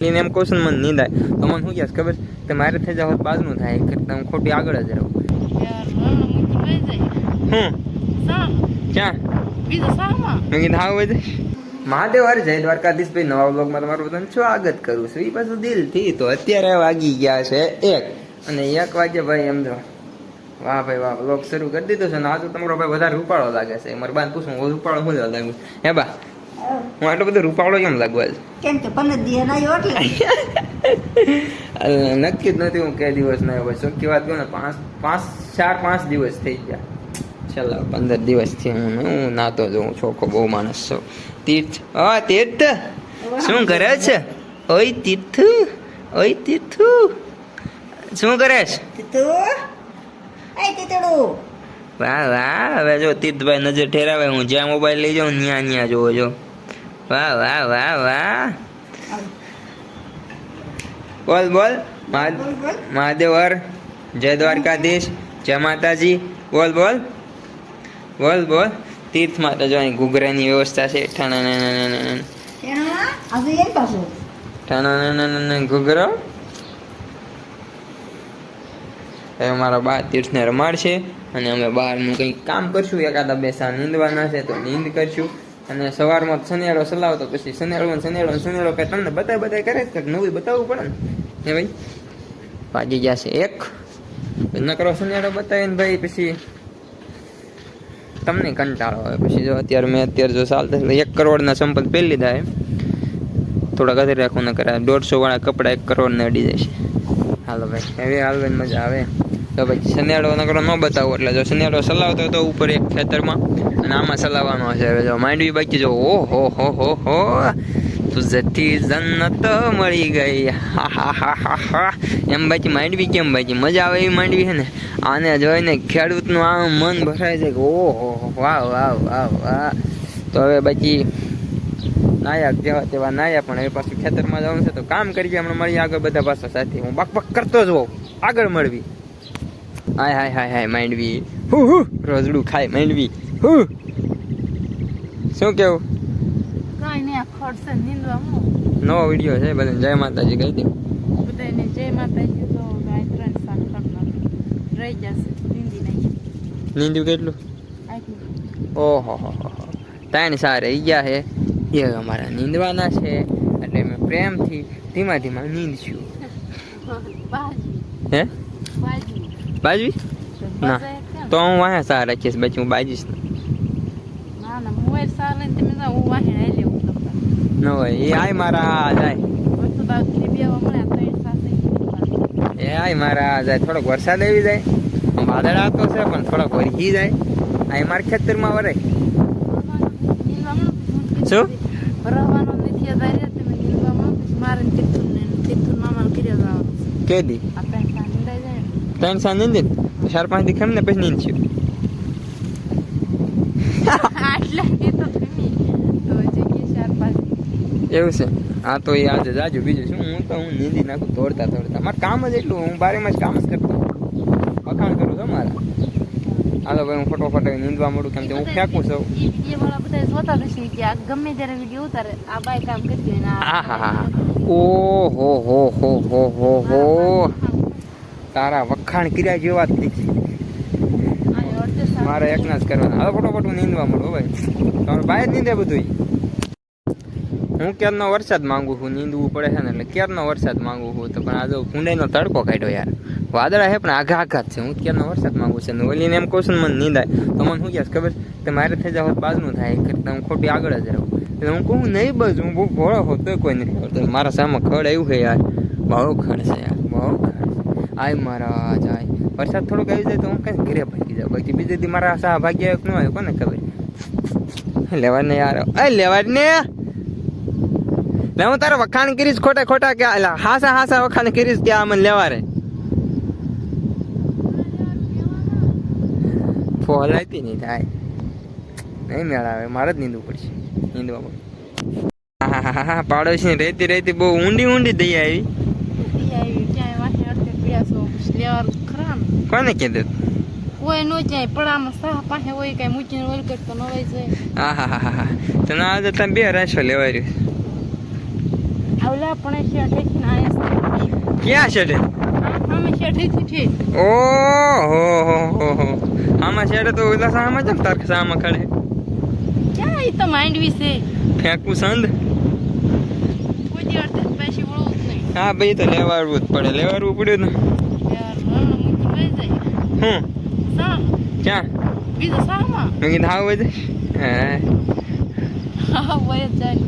એને એમ કહું છું મને નીંદ આવે. તો મને શું કહેશ ખબર? કે મારે થઈ જાવ બાજનું થાય કરતાં હું ખોટી આગળ જ રહું. હું? ક્યાં? મેં કીધું હા હોય મહાદેવ હર જય દ્વારકાધીશભાઈ નવા બ્લોગમાં તમારું બધાનું સ્વાગત કરું છું. એ પાછું દિલથી તો અત્યારે વાગી ગયા છે એક. અને એક વાગે ભાઈ એમ જો વાહ ભાઈ વાહ બ્લોગ શરૂ કરી દીધો છે ને આ તમારો ભાઈ વધારે રૂપાળો લાગે છે. મારે બાન પૂછું હું રૂપાળો હું લાગુ હે બા હું આટલો બધો રૂપાવળો કેમ લાગવા કેમ કે પંદર દિવસ ના એટલે. નક્કી જ નથી હું કે દિવસ ના હોય શું વાત કહું ને પાંચ પાંચ ચાર પાંચ દિવસ થઈ ગયા. છેલ્લા પંદર દિવસથી હું હું નાતો જોઉં છોકરો બહુ માણસ છું. તીર્થ હા તીર્થ? શું કરે છે? ઓય તીર્થ? ઓય તીર્થ? શું કરે છે? વાહ વાહ. હવે જો તીર્થભાઈ નજર ઠેરાવે હું જ્યાં મોબાઈલ લઈ જાઉં ન્યા ન્યા જોવો જો. વાહ વાહ વાહ વાહ. બોલ બોલ. મહા- બોલ બોલ. મહાદેવ હર. જય દ્વારકાધીશ. જય માતાજી. બોલ બોલ. બોલ બોલ. તીર્થ માતા જો અહીં ઘૂઘરાની વ્યવસ્થા છે. ઘૂઘરો. હવે મારા બા તીર્થને રમાડશે. અને અમે બહારનું કંઈક કામ કરશું. એકાદા બેસા નીંદવાના છે તો નીંદ કરશું. અને સવારમાં શનિયાળો સલાવતો પછી શનિયાળો ને શનિયાળો ને સનેડો કે તમને બતાય બતાય કરે છે કે નવું બતાવવું પડે ને. ભાઈ? ગયા છે એક. નકરો શનિયાળો બતાવીને ભાઈ, પછી તમને કંટાળો આવે. પછી જો અત્યારે મેં અત્યારે જો ચાલતા એક કરોડના સંપદ પહેરી લીધા એમ. થોડા ગધેર રાખવું ન કરાય દોઢસો વાળા કપડા એક કરોડ ને અડી જશે હાલો ભાઈ એવી હાલવાની મજા આવે. તો પછી શનિયાળો નકરો ન બતાવો એટલે જો શનિયાળો સલાવતો તો ઉપર એક ખેતરમાં અને આમાં સલાવવાનો છે. હવે જો માંડવી બાકી જો ઓ હો હો હો. હો તુઝથી જન્નત મળી ગઈ. હા હા હા હા હા. એમ બાકી માંડવી કેમ બાકી? મજા આવે એવી માંડવી છે ને? આને જોઈને ખેડૂતનું આ મન ભરાય છે કે ઓહો, વાહ વાહ વાહ વાહ. તો હવે બાકી નાયક જેવા તેવા નાયા પણ હવે પાછું ખેતરમાં જવાનું છે તો કામ કરીએ હમણાં મળીએ આગળ બધા પાછા સાથે. હું બક કરતો જ હોઉં. આગળ મળવી. હાય હાય હાય હાય માંડવી. હુ હુ? રોજડું ખાય માંડવી. હુ? શું કેવું? કાંઈ નહીં આ ખડશે નીંદવામાં નવો વીડિયો છે બધા જય માતાજી કહી દે બધાને જય માતાજી તો ગાય ત્રણ સાત કરનાર રહી જશે નીંદી નહીં. નીંદ્યું કેટલું? ઓહો હો હો ત્રણ સાર રહી ગયા છે. એ અમારા નીંદવાના છે. એટલે અમે પ્રેમથી ધીમા ધીમા નીંદશું. બાજી. હે? બાજવી? ના. તો હું વાહે સાર રાખીશ પછી હું બાજીશ ને ના ના મોબાઈલ સાર લઈને તમે જાઓ હું વાહે લઈ લેવું ન હોય એ આય મારા આ જાય. એ આય મારા આ જાય. થોડોક વરસાદ આવી જાય. વાદળ આવતો છે પણ થોડોક વરસી જાય. આય મારા ખેતરમાં વરે. શું? ભરવાનો નથી અધારે તમે મારે ને તીર્થું ને તીર્થું મામાને કરી જવાનું કે દી આ પેન્ટ સાર નીંદાઈ જાય ને ત્રણ સાંજ નીંદી ને ચાર પાંચ દી ખમ ને પછી ચાર પાંચ એવું છે હા તો એ આજે જાજુ બીજું શું હું તો હું નીંદી નાખું દોડતા દોડતા મારે કામ જ એટલું હું બારેમાં જ કામ જ કરતો વખાણ કરું છું મારા હાલો ભાઈ હું ફટોફટ નીંદવા મળું કેમ કે હું ફેંકું છું વીડિયો વાળા બધા જોતા નથી કે આ ગમે ત્યારે વીડિયો ઉતારે આ બાય કામ કરતી હોય ને આ- આ હા હા ઓ હો હો હો હો હો હો તારા વખાણ કર્યા જેવા જ અડધે મારે એકના જ કરવાના. હવે ફટોફટ હું નીંદવા મળું ભાઈ. તમારે બાય જ નીંદે બધું હું ક્યારનો વરસાદ માંગુ છું? નીંદવું પડે છે ને એટલે ક્યારનો વરસાદ માંગુ છું? તો પણ આજે કુંડાઈનો તડકો કાઢ્યો યાર. વાદળા છે પણ આઘા આઘાત છે. હું ક્યારનો વરસાદ માંગુ છું? ને ઓલીને એમ કહું છું મને નીંદાય. તો મને શું કહેશ ખબર કે મારે થઈ જાવ બાજનું થાય. કરતા હું ખોટી આગળ જ રહું. એટલે હું કહું, નહીં બસ હું બહુ ભોળો હોત કોઈ નથી મારા સામે ખડ આવ્યું છે યાર. બહુ ખડ છે યાર. બહુ આય મારા જાય વરસાદ થોડોક આવી જાય તો હું કઈ ઘરે ભાગી જાઉં. બાકી બીજે દી મારા સા ભાગ્ય ન હોય કોને ખબર? લેવા ને યાર. એ લેવા ને હું તારે વખાણ કરીશ ખોટા ખોટા કે હાસા હાસા વખાણ કરીશ કે આ મને લેવા રે ફોલાતી નહીં થાય. નહીં મેળાવે મારે જ નીંદવું પડશે. નીંદવા પડે પાડોશી રહેતી રહેતી બહુ ઊંડી ઊંડી દઈ આવી ઈ આવી ક્યાંય વાહે અડધે પીડા છો પછી લેવા ખરા ને કોને કીધું કોઈ નો જાય પડામાં સાહ પાસે હોય કઈ મૂકીને ઓલ કરતો ન હોય જાય હા હા હા હા તને આજે તમે બે રાશો લેવાય રહ્યું આવલા પણ શેઠેથી ના આયા ક્યાં છે આમાં અમે શેઠેથી છે ઓહો હો હો હો આમાં છે તો ઓલા સામાં ચમ તાર સામાં ખડે ક્યાં એ તો માંડવી છે ફેંકવું સંદ કોઈ દી અડધે પછી વળવું જ નહીં હા ભાઈ તો લેવાડવું જ પડે લેવાડવું પડ્યું ને યાર રણ મૂકી લઈ જાય હું ક્યાં? બીજું સામાં. મેં કીધું હા. હા જ જાય ને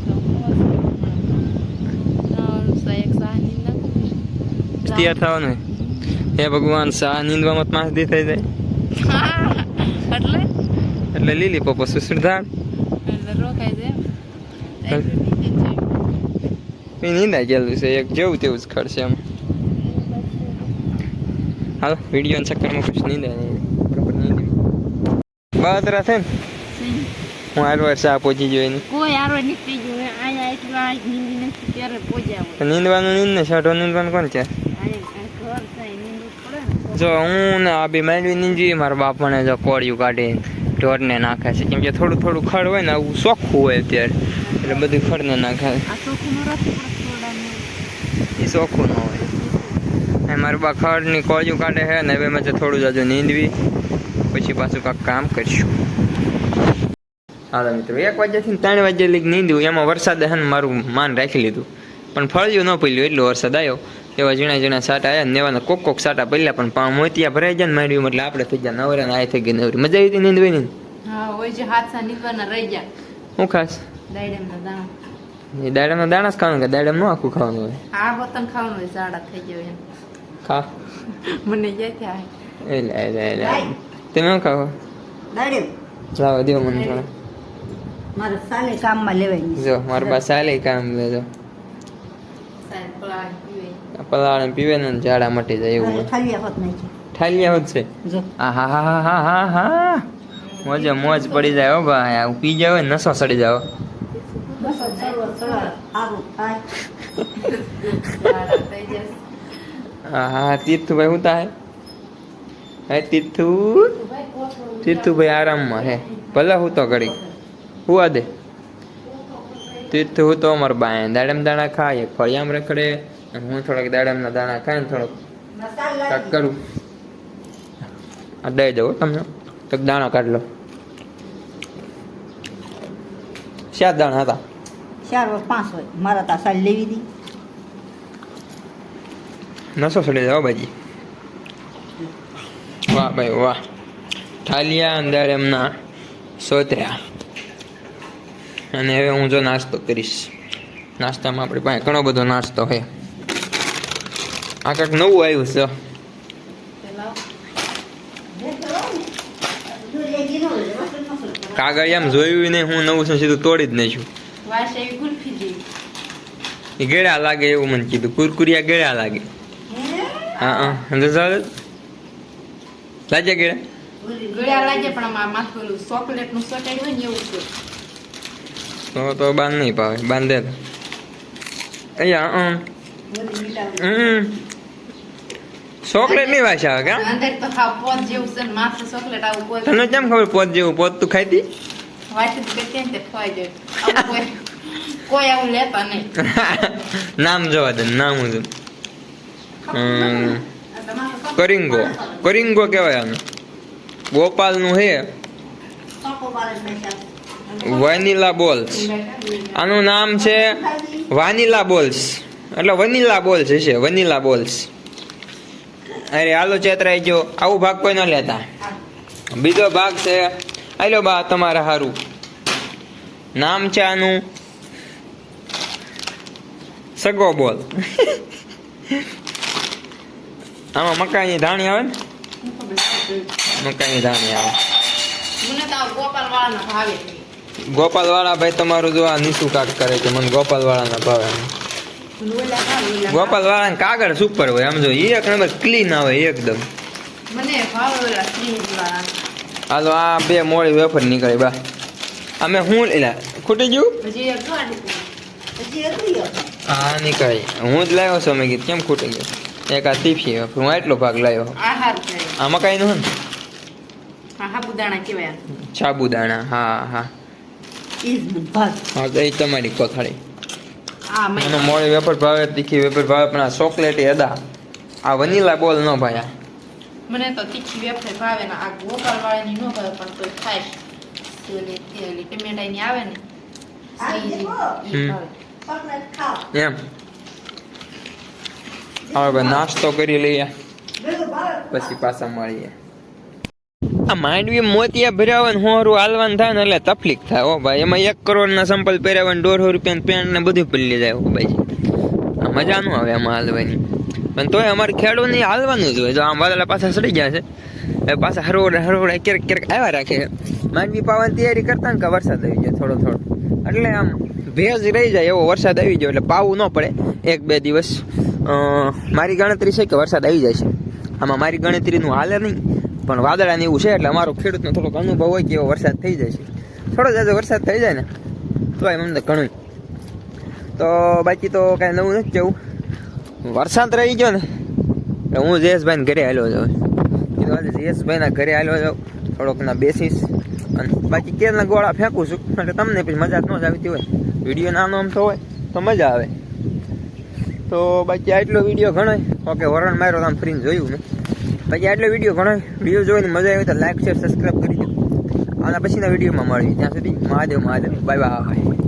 સાહેબ સાની ના તૈયાર થવાનું. હે ભગવાન સા નીંદવામાં માસ દી થઈ જાય. એટલે? એટલે લીલી પપ્પો સુસરધાર. નીંદાઈ ગયેલું છે એક જેવું તેવું જ ખર્ચે એમ. હાલો વીડિયો ચક્કરમાં કશું નહીં બરાબર નીંદી બહાદરા છે ને? હું હાર વાર સા પહોંચી ગયો એની. કોઈ આરો નીકળી ગયો અહીંયા એટલું નીંદી નથી ત્યારે તો નીંદવાનું નીંદ ને શર્ટો નીંદવાનું કોણ છે જો હું ને આ બી માંડવી નીંદી મારા બાપ મને જો કોળિયું કાઢી ઢોરને નાખે છે. કેમ કે થોડું થોડું ખડ હોય ને આવું ચોખ્ખું હોય અત્યારે. એટલે બધું ખડને નાખે. એ ચોખ્ખું ન હોય. એ મારા બા ખડની કોળિયું કાઢે છે ને હવે મેં જો થોડું જાજુ નીંદવી. પછી પાછું કાંઈક કામ કરીશું. હાલો મિત્રો એક વાગ્યાથી ત્રણ વાગ્યા લીક નીંદ્યું. એમાં વરસાદ હે ને મારું માન રાખી લીધું. પણ ફળિયું ન પીલ્યું એટલો વરસાદ આવ્યો એવા ઝીણા ઝીણા સાટા આવ્યા ને એવાના કોક કોક સાટા પડ્યા પણ પા મોતિયા ભરાઈ જાય ને માંડ્યું એટલે આપણે થઈ ગયા નવરા ને આ થઈ ગઈ નવરી. મજા આવી હતી નીંદવી ની હા હું ખાસ? દાડેમના દાણા. દાડમના દાણા જ ખાવાનું કે દાડમનું આખું ખાવાનું હોય? આ વતન ખાવાનું હોય ઝાડા થઈ ગયો એમ. ખા મને જાય ત્યાં એટલે એટલે એટલે તમે શું ખાવ દાડે લાવો દેવો મને થોડા મારે સાલે કામમાં લેવાય જો મારા પાસે સાલે કામ લેજો સાહેબ પલા પીવે ને ઝાડા મટી જાય એવું. ઠાલિયા હોત નાખી ઠાલિયા હોત છે આ હા હા હા હા હા હા મોજે મોજ પડી જાય હો ભાઈ આવું પી જાવ નસો સડી જાવ આવું થાય થઈ જશે હા હા, તીર્થુભાઈ હું થાય હે, તીર્થુ? તીર્થુભાઈ આરામમાં હે. ભલે હું તો ઘડી હુવા દે. તીર્થુ, હું તો અમાર બાય દાડમ દાણા ખાય ફળિયામ રખડે હું થોડાક દાડમના દાણા ખાય થોડોક મસાલા કરું. આ દઈ દઉં તમને. તો દાણા કાઢ લો. સાત દાણા હતા? ચાર પાંચ હોય. મારા તા સાડી લેવી હતી નસો સડી જાઓ ભાજી વાહ ભાઈ વાહ ઠાલિયા અંદર એમના સોતર્યા અને હવે હું જો નાસ્તો કરીશ. નાસ્તામાં આપણી પાસે ઘણો બધો નાસ્તો છે. આ કંઈક નવું આવ્યું છે. એમ જોયું નહીં હું નવું છે સીધું તોડી જ નાખ્યું. એ ગેળા લાગે એવું મને કીધું. કુરકુરિયા ગેળા લાગે. હા હા. સમજો ચાલે લાગ્યા ગેળા ગળ્યા લાગે પણ આમાં માથું ઓલું ચોકલેટનું હોય ને એવું છે. તો તો બાંધ નહીં પાવે બાંધે અહીંયા હમ. ચોકલેટ નહીં વાસ આવે કા? અંદર તો ખાવ પોત જેવું છે ને માથે ચોકલેટ આવું કોઈ તને કેમ ખબર પોત જેવું પોત તું ખાઈ વાતચીત કરતી ને તે ખવાઈ જાય. કોઈ કોઈ આવું લેતા નહીં. નામ જોવા દે નામ હું કરિંગો. કરિંગો કહેવાય આને. ગોપાલનું હે. વનીલા બોલ્સ આનું નામ છે વાનિલા બોલ્સ એટલે વનીલા બોલ્સ હશે વનીલા બોલ્સ અરે, હાલો ચેતરાઈ જો આવું ભાગ કોઈ ન લેતા. બીજો ભાગ છે આલો બા, તમારા હારું. નામ છે આનું સગો બોલ. આમાં મકાઈની ધાણી આવે ને? મકાઈની ધાણી આવે. ગોપાલ વાળા ભાઈ તમારું જો આ નીસુ કાક કરે છે મને ગોપાલ વાળાના ભાવે ગોપાલ વાળા કાગળ સુપર હોય આમ જો એક નંબર ક્લીન આવે એકદમ. હાલો આ બે મોડી વેફર નીકળે બા. અમે હું એલા ખૂટી ગયું. હા નીકળે. હું જ લાવ્યો છું મેં કીધું કેમ ખૂટી ગયું? એક આ તીફી હું આટલો ભાગ લાવ્યો આમાં કઈ આ મકાઈનું હે ને સાબુદાણા હા હા. હા એ તમારી કોથાળી. આ મને મોડી વેપર ભાવે તીખી વેપર ભાવે પણ આ ચોકલેટી અદા. આ વનીલા બોલ ન ભાયા. મને તો તીખી વેફર ભાવે ને આ ગોપાલ વાળાની ન ભાવે પણ તો ખાઈશ. તે ઓલી તે ઓલી ટમેટાની આવે ને હમ. ભાવે. ચોકલેટ ખાઓ. એમ. હવે નાસ્તો કરી લઈએ. પછી પાછા મળીએ. આ માંડવી મોતિયા ભર્યા હોય ને હોરું હાલવાનું થાય ને એટલે તકલીફ થાય. હો ભાઈ, એમાં એક કરોડના સંપલ પહેર્યા હોય ને દોઢસો રૂપિયાની પેન્ટ ને બધું પલ્લી જાય હો ભાઈ. મજા નું આવે એમાં હાલવાની. પણ તોય અમારે ખેડૂતને હાલવાનું જ હોય. જો આમ વાદળા પાછા સડી ગયા છે. એ પાછા હરોડ હરોડ ક્યારેક ક્યારેક આવ્યા રાખે. માંડવી પાવાની તૈયારી કરતા ને કે વરસાદ આવી જાય થોડો થોડો. એટલે આમ ભેજ રહી જાય એવો વરસાદ આવી જાય એટલે પાવું ન પડે. એક, બે દિવસ મારી ગણતરી છે કે વરસાદ આવી જાય છે. આમાં મારી ગણતરીનું હાલે નહીં, પણ વાદળાને એવું છે, એટલે અમારો ખેડૂતનો થોડોક અનુભવ હોય કે એવો વરસાદ થઈ જાય છે. થોડો જાજો વરસાદ થઈ જાય ને, તો એમ અમને ઘણું. તો બાકી તો કાંઈ નવું નથી કેવું. વરસાદ રહી ગયો ને, એટલે હું જયેશભાઈને ઘરે હાલ્યો જાઉં. કીધું આજે જયેશભાઈના ઘરે હાલ્યો જાઉં થોડોક ના બેસીશ. અને બાકી કેરના ગોળા ફેંકું છું, એટલે તમને પછી મજા ન જ આવતી હોય. વીડિયો નાનો આમ તો હોય, તો મજા આવે. તો બાકી આટલો વીડિયો ઘણો ઓકે વરણ માર્યો આમ ફ્રીને જોયું મેં. બાકી આટલો વીડિયો ઘણો વીડિયો જોઈને મજા આવી તો લાઈક શેર સબસ્ક્રાઈબ કરી દો. આના પછીના વિડીયોમાં મળવી ત્યાં સુધી મહાદેવ મહાદેવ. Bye bye